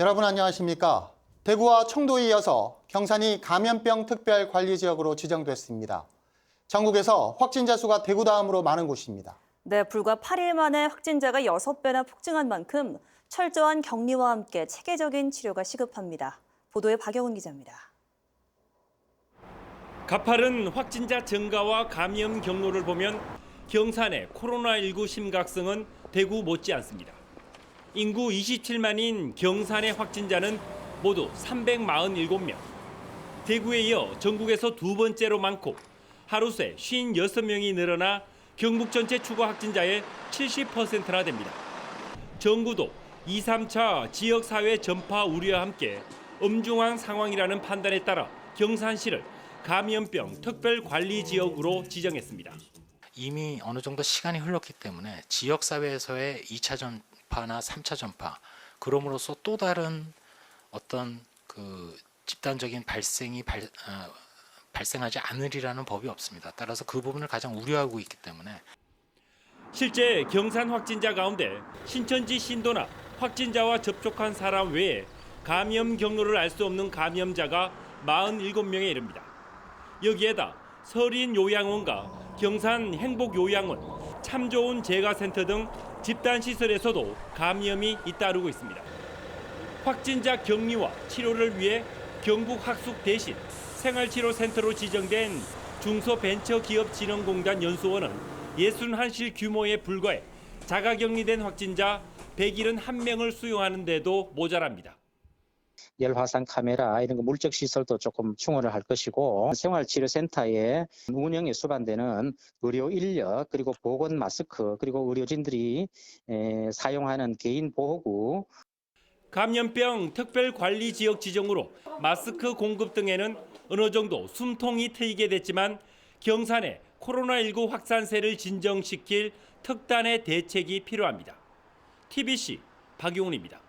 여러분 안녕하십니까? 대구와 청도에 이어서 경산이 감염병 특별 관리 지역으로 지정됐습니다. 전국에서 확진자 수가 대구 다음으로 많은 곳입니다. 네, 불과 8일 만에 확진자가 6배나 폭증한 만큼 철저한 격리와 함께 체계적인 치료가 시급합니다. 보도에 박영훈 기자입니다. 가파른 확진자 증가와 감염 경로를 보면 경산의 코로나19 심각성은 대구 못지않습니다. 인구 27만인 경산의 확진자는 모두 347명. 대구에 이어 전국에서 두 번째로 많고 하루 새 56명이 늘어나 경북 전체 추가 확진자의 70%나 됩니다. 정부도 2, 3차 지역사회 전파 우려와 함께 엄중한 상황이라는 판단에 따라 경산시를 감염병 특별관리지역으로 지정했습니다. 이미 어느 정도 시간이 흘렀기 때문에 지역 사회에서의 2차 전 파나 3차 전파 그럼으로써 또 다른 어떤 그 집단적인 발생이 발, 어, 발생하지 않으리라는 법이 없습니다. 따라서 그 부분을 가장 우려하고 있기 때문에 실제 경산 확진자 가운데 신천지 신도나 확진자와 접촉한 사람 외에 감염 경로를 알 수 없는 감염자가 47명에 이릅니다. 여기에다 서린 요양원과 경산 행복 요양원, 참 좋은 재가센터 등 집단 시설에서도 감염이 잇따르고 있습니다. 확진자 격리와 치료를 위해 경북 학숙 대신 생활치료센터로 지정된 중소벤처기업진흥공단 연수원은 61실 규모에 불과해 자가격리된 확진자 171명을 수용하는데도 모자랍니다. 열화상 카메라 이런 거 물적 시설도 조금 충원을 할 것이고 생활치료센터에 운영에 수반되는 의료 인력 그리고 보건 마스크 그리고 의료진들이 에, 사용하는 개인 보호구 감염병 특별관리 지역 지정으로 마스크 공급 등에는 어느 정도 숨통이 트이게 됐지만 경산에 코로나19 확산세를 진정시킬 특단의 대책이 필요합니다. TBC 박용훈입니다.